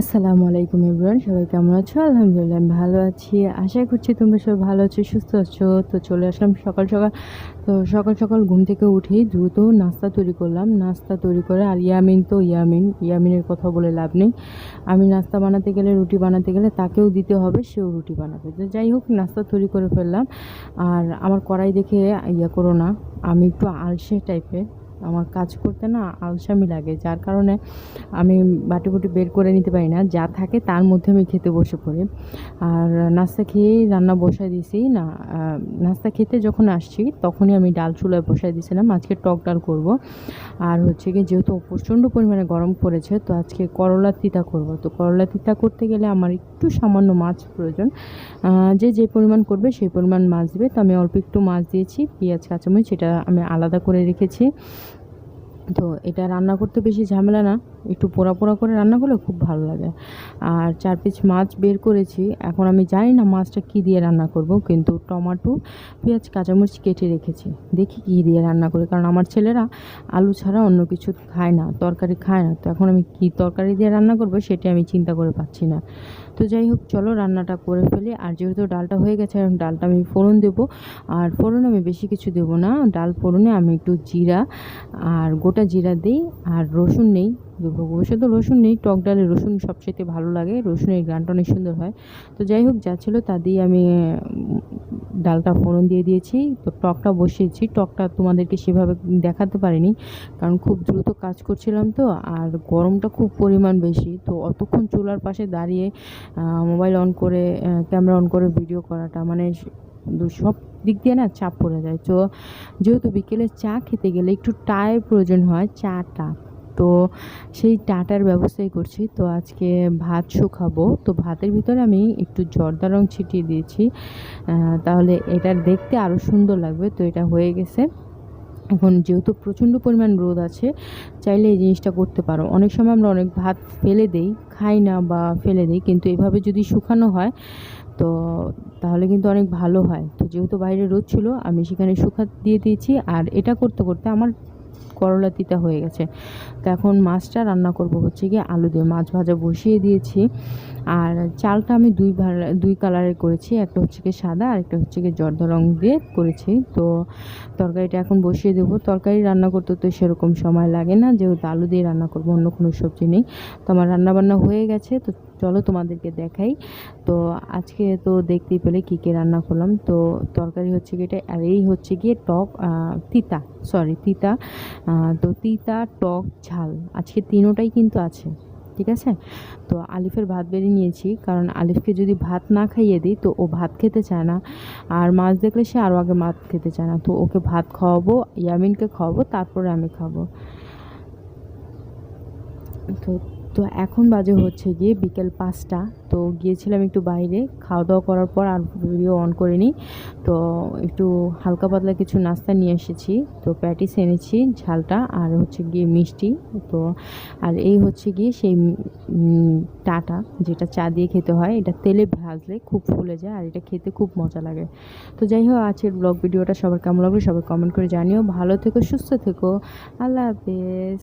আসসালামু আলাইকুম এভরিওয়ান, সবাই কেমন আছো? আলহামদুলিল্লাহ ভালো আছি। আশা করছি তোমরা সবাই ভালো আছো, সুস্থ আছো। তো চলে আসলাম সকাল সকাল, তো সকাল সকাল ঘুম থেকে উঠেই দ্রুত নাস্তা তৈরি করলাম। নাস্তা তৈরি করে, আর ইয়ামিন তো ইয়ামিন, ইয়ামিনের কথা বলে লাভ নেই। আমি নাস্তা বানাতে গেলে, রুটি বানাতে গেলে তাকেও দিতে হবে, সেও রুটি বানাবে। তো যাই হোক, নাস্তা তৈরি করে ফেললাম। আর আমার কড়াই দেখে ইয়া করো না, আমি একটু আলসে টাইপের আমার কাজ করতে না আলসামি লাগে, যার কারণে আমি বাটি বুটি বের করে নিতে পারি না, যা থাকে তার মধ্যে আমি খেতে বসে পড়ি। আর নাস্তা খেয়েই রান্না বসাই দিয়েছি না নাস্তা খেতে যখন আসছি তখনই আমি ডাল চুলায় বসাই দিয়েছিলাম আজকে টক ডাল করব। আর হচ্ছে কি যেহেতু প্রচণ্ড পরিমাণে গরম পড়েছে, তো আজকে করলা তিতা করব। তো করলা তিতা করতে গেলে আমার একটু সামান্য মাছ প্রয়োজন। যে যে পরিমাণ করবে সেই পরিমাণ মাছ দিবে। তো আমি অল্প একটু মাছ দিয়েছি, পেঁয়াজ, কাঁচামরিচ, সেটা আমি আলাদা করে রেখেছি। তো এটা রান্না করতে বেশি ঝামেলা না। একটু পোড়া পোড়া করে রান্না করলে খুব ভালো লাগে। আর চার পিস মাছ বের করেছি। এখন আমি জানি না মাছটা কী দিয়ে রান্না করব, কিন্তু টমাটো, পেঁয়াজ, কাঁচামরিচ কেটে রেখেছি। দেখি কী দিয়ে রান্না করি, কারণ আমার ছেলেরা আলু ছাড়া অন্য কিছু খায় না, তরকারি খায় না। তো এখন আমি কী তরকারি দিয়ে রান্না করব সেটা আমি চিন্তা করে পাচ্ছি না। তো যাই হোক, চলো রান্নাটা করে ফেলি। আর যেহেতু ডালটা হয়ে গেছে, এখন ডালটা আমি ফোড়ন দেবো। আর ফোড়নে আমি বেশি কিছু দেবো না। ডাল ফোড়নে আমি একটু জিরা আর গোটা জিরা দিই, আর রসুন নেই। অবশ্য তো রসুন নেই, টক ডালে রসুন সবচেয়ে ভালো লাগে। রসুনের গানটা অনেক সুন্দর হয়। তো যাই হোক, যা ছিল তা দিয়ে আমি ডালটা ফোড়ন দিয়ে দিয়েছি। তো টকটা বসিয়েছি। টকটা তোমাদেরকে সেভাবে দেখাতে পারিনি, কারণ খুব দ্রুত কাজ করছিলাম তো, আর গরমটা খুব পরিমাণ বেশি। তো অতক্ষণ চুলার পাশে দাঁড়িয়ে মোবাইল অন করে ক্যামেরা অন করে ভিডিও করাটা মানে সব দিক দিয়ে না চাপ পড়ে যায়। তো যেহেতু বিকেলে চা খেতে গেলে একটু টায়ের প্রয়োজন হয়, চাটা। তো সেই টাটার ব্যবস্থাই করছি। তো আজকে ভাত শুকাবো। তো ভাতের ভিতরে আমি একটু জর্দা রং ছিটিয়ে দিয়েছি। তাহলে এটা দেখতে আরও সুন্দর লাগবে। তো এটা হয়ে গেছে। এখন যেহেতু প্রচণ্ড পরিমাণ রোদ আছে, চাইলে এই জিনিসটা করতে পারো। অনেক সময় আমরা অনেক ভাত ফেলে দেই, খাই না বা ফেলে দিই, কিন্তু এভাবে যদি শুকানো হয়, তো তাহলে কিন্তু অনেক ভালো হয়। তো যেহেতু বাইরে রোদ ছিল, আমি সেখানে শুকা দিয়ে দিয়েছি। আর এটা করতে করতে আমার করলা তিতা হয়ে গেছে। তো এখন মাছটা রান্না করব হচ্ছে গিয়ে আলু দিয়ে। মাছ ভাজা বসিয়ে দিয়েছি। আর চালটা আমি দুই দুই কালারের করেছি। একটা হচ্ছে গিয়ে সাদা, আর একটা হচ্ছে গিয়ে জর্দা রং দিয়ে করেছি। তো তরকারিটা এখন বসিয়ে দেবো। তরকারি রান্না করতে তো সেরকম সময় লাগে না। যেহেতু আলু দিয়ে রান্না করব, অন্য কোনো সবজি নেই। তো আমার রান্না বান্না হয়ে গেছে। তো চলো তোমাদেরকে দেখাই। তো আজকে তো দেখতেই পেলে কী কী রান্না করলাম। তো তরকারি হচ্ছে গিয়ে এটা, আর এই হচ্ছে গিয়ে টক তিতা সরি তিতা। তো তিতা টক ঝাল। আজকে তিনোটাই কিন্তু আছে, ঠিক আছে? তো আলিফের ভাত বেরিয়ে নিয়েছি, কারণ আলিফকে যদি ভাত না খাইয়ে দিই, তো ও ভাত খেতে চায় না। আর মাছ দেখলে সে আরও আগে মাছ খেতে চায় না। তো ওকে ভাত খাওয়াবো, ইয়ামিনকে খাওয়াবো, তারপরে আমি খাব। তো তো এখন বাজে হচ্ছে গিয়ে বিকেল পাঁচটা। তো গিয়েছিলাম একটু বাইরে খাওয়া দাওয়া করার পর আর ভিডিও অন করিনি। তো একটু হালকা পাতলা কিছু নাস্তা নিয়ে এসেছি। তো প্যাটিস এনেছি, ঝালটা আর হচ্ছে গিয়ে মিষ্টি। তো আর এই হচ্ছে গিয়ে সেই টাটা, যেটা চা দিয়ে খেতে হয়। এটা তেলে ভাজলে খুব ফুলে যায় আর এটা খেতে খুব মজা লাগে। তো যাই হোক, আজকের ব্লগ ভিডিওটা সবার কেমন লাগল সবাই কমেন্ট করে জানিও। ভালো থেকো, সুস্থ থেকো। আল্লাহ হাফেজ।